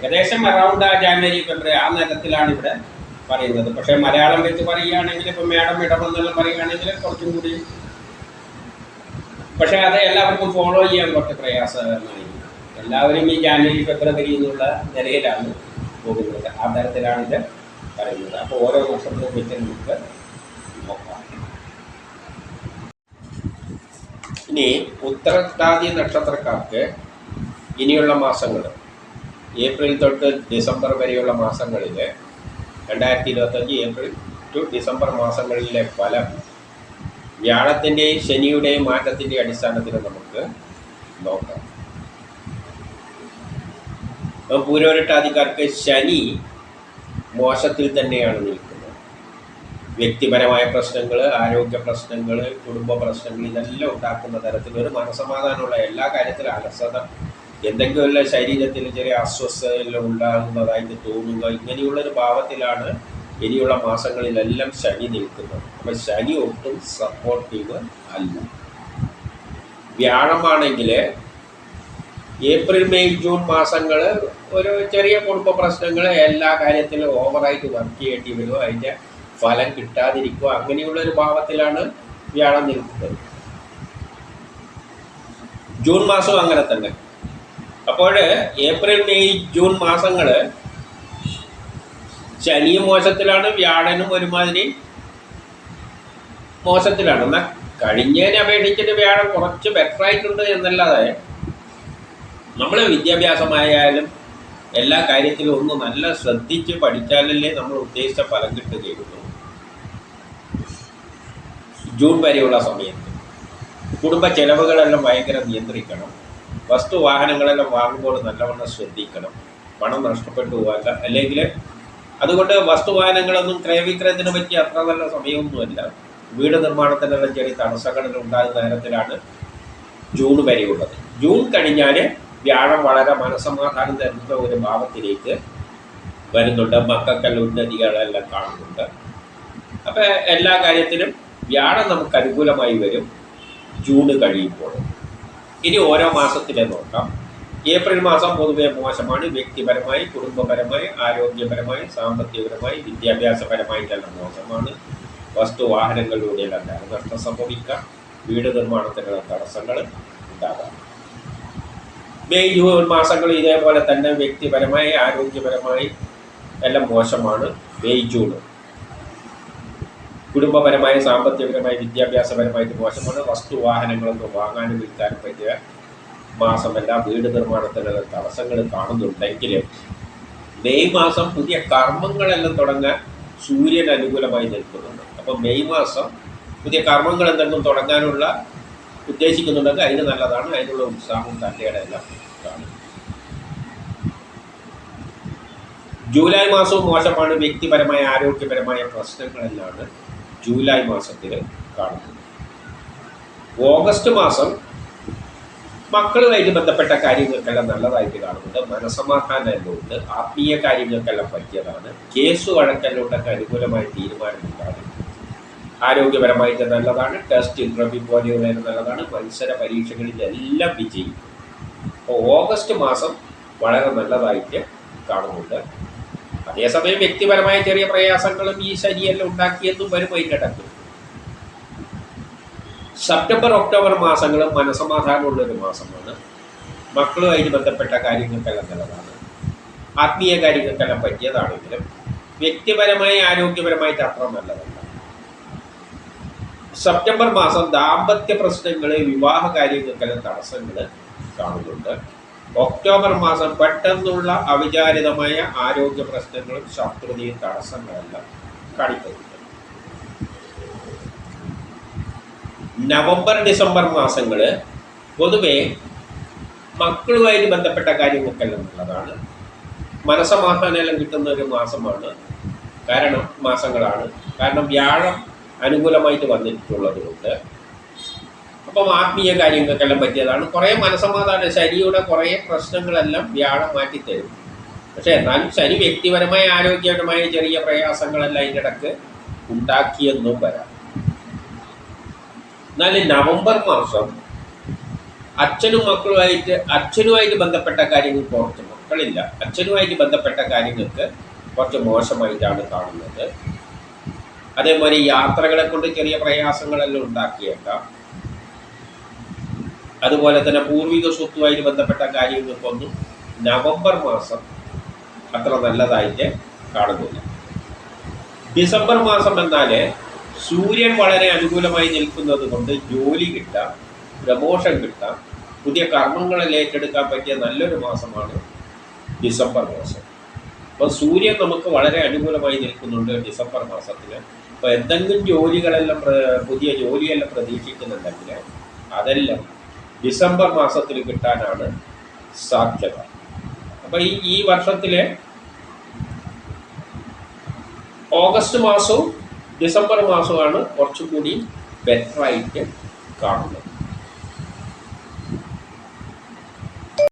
ഏകദേശം അറൗണ്ട് ആ ജാനുവരി ഫെബ്രുവരി ആ നേരത്തിലാണ് ഇവിടെ പറയുന്നത്. പക്ഷേ മലയാളം വെച്ച് പറയുകയാണെങ്കിൽ ഇപ്പം മേഡം ഇടമെന്നെല്ലാം പറയുകയാണെങ്കിൽ കുറച്ചും കൂടി പക്ഷേ അത് എല്ലാവർക്കും ഫോളോ ചെയ്യാൻ കുറച്ച് പ്രയാസകരമായി. എല്ലാവരും ഈ ജാനുവരി ഫെബ്രുവരി എന്നുള്ള നിലയിലാണ് പോകുന്നത്. ആ തരത്തിലാണ് ഇത് പറയുന്നത്. അപ്പോൾ ഓരോ വർഷത്തിലും വെച്ച് നമുക്ക് നോക്കാം. ഇനി ഉത്തരത്താദി നക്ഷത്രക്കാർക്ക് ഇനിയുള്ള മാസങ്ങൾ. ഏപ്രിൽ തൊട്ട് ഡിസംബർ വരെയുള്ള മാസങ്ങളിൽ രണ്ടായിരത്തി ഇരുപത്തഞ്ച് ഏപ്രിൽ ടു ഡിസംബർ മാസങ്ങളിലെ ഫലം വ്യാഴത്തിന്റെയും ശനിയുടെയും മാറ്റത്തിന്റെ അടിസ്ഥാനത്തിൽ നമുക്ക് നോക്കാം. അപ്പോൾ പൂരോരട്ടാധികാർക്ക് ശനി മോശത്തിൽ തന്നെയാണ് നിൽക്കുന്നത്. വ്യക്തിപരമായ പ്രശ്നങ്ങൾ ആരോഗ്യ പ്രശ്നങ്ങൾ കുടുംബ പ്രശ്നങ്ങൾ ഇതെല്ലാം ഉണ്ടാക്കുന്ന തരത്തിൽ ഒരു മനസമാധാനമുള്ള എല്ലാ കാര്യത്തിലും അലസത എന്തെങ്കിലുമല്ല ശരീരത്തിന് ചെറിയ അസ്വസ്ഥതയെല്ലാം ഉണ്ടാകുന്നതായിട്ട് തോന്നുക ഇങ്ങനെയുള്ളൊരു ഭാവത്തിലാണ് ഇനിയുള്ള മാസങ്ങളിലെല്ലാം ശനി നിൽക്കുന്നത്. അപ്പം ശനി ഒട്ടും സപ്പോർട്ടീവ് അല്ല. വ്യാഴമാണെങ്കിൽ ഏപ്രിൽ മെയ് ജൂൺ മാസങ്ങൾ ഒരു ചെറിയ കുടുംബ പ്രശ്നങ്ങൾ എല്ലാ കാര്യത്തിലും ഓവറായിട്ട് വർക്ക് ചെയ്യേണ്ടി വരും. അതിന്റെ ഫലം കിട്ടാതിരിക്കുക അങ്ങനെയുള്ള ഒരു ഭാവത്തിലാണ് വ്യാഴം നിൽക്കുന്നത്. ജൂൺ മാസവും അങ്ങനെ തന്നെ. അപ്പോൾ ഏപ്രിൽ മെയ് ജൂൺ മാസങ്ങൾ ശനിയും മോശത്തിലാണ് വ്യാഴനും ഒരുമാതിരി മോശത്തിലാണ്. എന്നാൽ കഴിഞ്ഞതിനെ അപേക്ഷിച്ചിട്ട് വ്യാഴം കുറച്ച് ബെറ്റർ ആയിട്ടുണ്ട് എന്നല്ലാതെ നമ്മൾ വിദ്യാഭ്യാസമായാലും എല്ലാ കാര്യത്തിലും ഒന്ന് നല്ല ശ്രദ്ധിച്ച് പഠിച്ചാലല്ലേ നമ്മൾ ഉദ്ദേശിച്ച ഫലം കിട്ടുകയുള്ളൂ. ജൂൺ വരെയുള്ള സമയത്ത് കുടുംബ ചെലവുകളെല്ലാം ഭയങ്കര നിയന്ത്രിക്കണം. വസ്തു വാഹനങ്ങളെല്ലാം വാങ്ങുമ്പോൾ നല്ലവണ്ണം ശ്രദ്ധിക്കണം. പണം നഷ്ടപ്പെട്ടു പോകാത്ത അല്ലെങ്കിൽ അതുകൊണ്ട് വസ്തുവാഹനങ്ങളൊന്നും ക്രയവിക്രയത്തിന് പറ്റി അത്ര നല്ല സമയമൊന്നുമല്ല. വീട് നിർമ്മാണത്തിനുള്ള ചെറിയ തടസ്സങ്ങൾ ഉണ്ടാകുന്ന നേരത്തിലാണ് ജൂൺ വരെയുള്ളത്. ജൂൺ കഴിഞ്ഞാൽ വ്യാഴം വളരെ മനസമാധാനം തരുന്ന ഒരു ഭാവത്തിലേക്ക് വരുന്നുണ്ട്. മക്കൾക്കെല്ലാം ഉന്നതികളെല്ലാം കാണുന്നുണ്ട്. അപ്പം എല്ലാ കാര്യത്തിലും വ്യാഴം നമുക്ക് അനുകൂലമായി വരും ജൂണ് കഴിയുമ്പോൾ. ഇനി ഓരോ മാസത്തിലെ നോക്കാം. ഏപ്രിൽ മാസം പൊതുവെ മോശമാണ്. വ്യക്തിപരമായി കുടുംബപരമായി ആരോഗ്യപരമായി സാമ്പത്തികപരമായി വിദ്യാഭ്യാസപരമായിട്ടെല്ലാം മോശമാണ്. വസ്തു വാഹനങ്ങളിലൂടെയെല്ലാം. നഷ്ടം സംഭവിക്കാം. വീട് നിർമ്മാണത്തിനുള്ള തടസ്സങ്ങൾ ഉണ്ടാകാം. മെയ് ജൂൺ മാസങ്ങൾ ഇതേപോലെ തന്നെ വ്യക്തിപരമായി ആരോഗ്യപരമായി എല്ലാം മോശമാണ്. May June. കുടുംബപരമായി സാമ്പത്തികപരമായി വിദ്യാഭ്യാസപരമായിട്ട് മോശമാണ്. വസ്തു വാഹനങ്ങളൊന്നും വാങ്ങാനും വിൽക്കാനും പറ്റിയ മാസമല്ല വീട് നിർമ്മാണത്തിനുള്ള തടസ്സങ്ങൾ കാണുന്നുണ്ടെങ്കിലും മെയ് മാസം പുതിയ കർമ്മങ്ങളെല്ലാം തുടങ്ങാൻ സൂര്യൻ അനുകൂലമായി നിൽക്കുന്നുണ്ട്. അപ്പോൾ മെയ് മാസം പുതിയ കർമ്മങ്ങൾ എന്തെങ്കിലും തുടങ്ങാനുള്ള ഉദ്ദേശിക്കുന്നുണ്ടെങ്കിൽ അതിന് നല്ലതാണ്. അതിനുള്ള ഉത്സാഹവും തന്റെയുടെ എല്ലാം കാണും. ജൂലൈ മാസവും മോശമാണ്. വ്യക്തിപരമായ ആരോഗ്യപരമായ പ്രശ്നങ്ങളെല്ലാം ജൂലൈ മാസത്തിൽ കാണുന്നത് ഓഗസ്റ്റ് മാസം മക്കളുമായിട്ട് ബന്ധപ്പെട്ട കാര്യങ്ങൾക്കെല്ലാം നല്ലതായിട്ട് കാണുന്നുണ്ട്. മനസമാധാനമുണ്ട് ആത്മീയ കാര്യങ്ങൾക്കെല്ലാം പറ്റിയതാണ്. കേസ് വഴക്കെല്ലാം ഉണ്ടൊക്കെ അനുകൂലമായ തീരുമാനമുണ്ടാകും. ആരോഗ്യപരമായിട്ട് നല്ലതാണ്. ടെസ്റ്റ് ഇന്റർവ്യൂ പോലെയുള്ള നല്ലതാണ്. മത്സര പരീക്ഷകളിൽ എല്ലാം വിജയിക്കും. അപ്പോൾ ഓഗസ്റ്റ് മാസം വളരെ നല്ലതായിട്ട് കാണുന്നുണ്ട്. അതേസമയം വ്യക്തിപരമായ ചെറിയ പ്രയാസങ്ങളും ഈ ശരിയെല്ലാം ഉണ്ടാക്കിയെന്നും വരും അതിന്റെ സെപ്റ്റംബർ ഒക്ടോബർ മാസങ്ങൾ മനസമാധാനമുള്ളൊരു മാസമാണ്. മക്കളുമായിട്ട് ബന്ധപ്പെട്ട കാര്യങ്ങൾക്കെല്ലാം നല്ലതാണ്. ആത്മീയ കാര്യങ്ങൾക്കെല്ലാം പറ്റിയതാണെങ്കിലും വ്യക്തിപരമായി ആരോഗ്യപരമായിട്ട് അത്ര നല്ലതല്ല. സെപ്റ്റംബർ മാസം ദാമ്പത്യ പ്രശ്നങ്ങൾ വിവാഹ കാര്യങ്ങൾക്കെല്ലാം തടസ്സങ്ങൾ കാണുന്നുണ്ട്. ഒക്ടോബർ മാസം പെട്ടെന്നുള്ള അവിചാരിതമായ ആരോഗ്യ പ്രശ്നങ്ങളും ശത്രുതയും തടസ്സങ്ങളെല്ലാം കാണിക്കുന്നു നവംബർ ഡിസംബർ മാസങ്ങൾ പൊതുവെ മക്കളുമായിട്ട് ബന്ധപ്പെട്ട കാര്യങ്ങൾക്കെല്ലാം നല്ലതാണ്. മനസമാധാനം കിട്ടുന്ന ഒരു മാസമാണ്. കാരണം മാസങ്ങളാണ്. കാരണം വ്യാഴം അനുകൂലമായിട്ട് വന്നിട്ടുള്ളത് കൊണ്ട് അപ്പം ആത്മീയ കാര്യങ്ങൾക്കെല്ലാം പറ്റിയതാണ്. കുറേ മനസമാധാനം ശനിയുടെ കുറേ പ്രശ്നങ്ങളെല്ലാം വ്യാഴം മാറ്റിത്തരും. പക്ഷേ എന്നാലും ശരി വ്യക്തിപരമായ ആരോഗ്യപരമായ ചെറിയ പ്രയാസങ്ങളെല്ലാം അതിന്റെ ഇടയ്ക്ക് ഉണ്ടാക്കിയെന്നും വരാം. എന്നാൽ നവംബർ മാസം അച്ഛനും മക്കളുമായിട്ട് അച്ഛനുമായിട്ട് ബന്ധപ്പെട്ട കാര്യങ്ങൾ കുറച്ച് മക്കളില്ല. അച്ഛനുമായിട്ട് ബന്ധപ്പെട്ട കാര്യങ്ങൾക്ക് കുറച്ച് മോശമായിട്ടാണ് കാണുന്നത്. അതേപോലെ യാത്രകളെ കൊണ്ട് ചെറിയ പ്രയാസങ്ങളെല്ലാം ഉണ്ടാക്കിയേക്കാം. അതുപോലെ തന്നെ പൂർവിക സ്വത്തുമായിട്ട് ബന്ധപ്പെട്ട കാര്യങ്ങൾക്കൊന്നും നവംബർ മാസം അത്ര നല്ലതായിട്ട് കാണുന്നില്ല. ഡിസംബർ മാസം എന്നാൽ സൂര്യൻ വളരെ അനുകൂലമായി നിൽക്കുന്നത് കൊണ്ട് ജോലി കിട്ടാം പ്രമോഷൻ കിട്ടാം പുതിയ കർമ്മങ്ങളിൽ ഏറ്റെടുക്കാൻ പറ്റിയ നല്ലൊരു മാസമാണ് ഡിസംബർ മാസം. അപ്പോൾ സൂര്യൻ നമുക്ക് വളരെ അനുകൂലമായി നിൽക്കുന്നുണ്ട് ഡിസംബർ മാസത്തിൽ അപ്പോൾ എന്തെങ്കിലും ജോലികളെല്ലാം പുതിയ ജോലിയെല്ലാം പ്രതീക്ഷിക്കുന്നുണ്ടെങ്കിൽ അതെല്ലാം ഡിസംബർ മാസത്തിൽ കിട്ടാനാണ് സാധ്യത. അപ്പോൾ ഈ ഈ വർഷത്തിലെ ഓഗസ്റ്റ് മാസവും ഡിസംബർ മാസവുമാണ് കുറച്ചും കൂടി ബെറ്ററായിട്ട് കാണുന്നത്.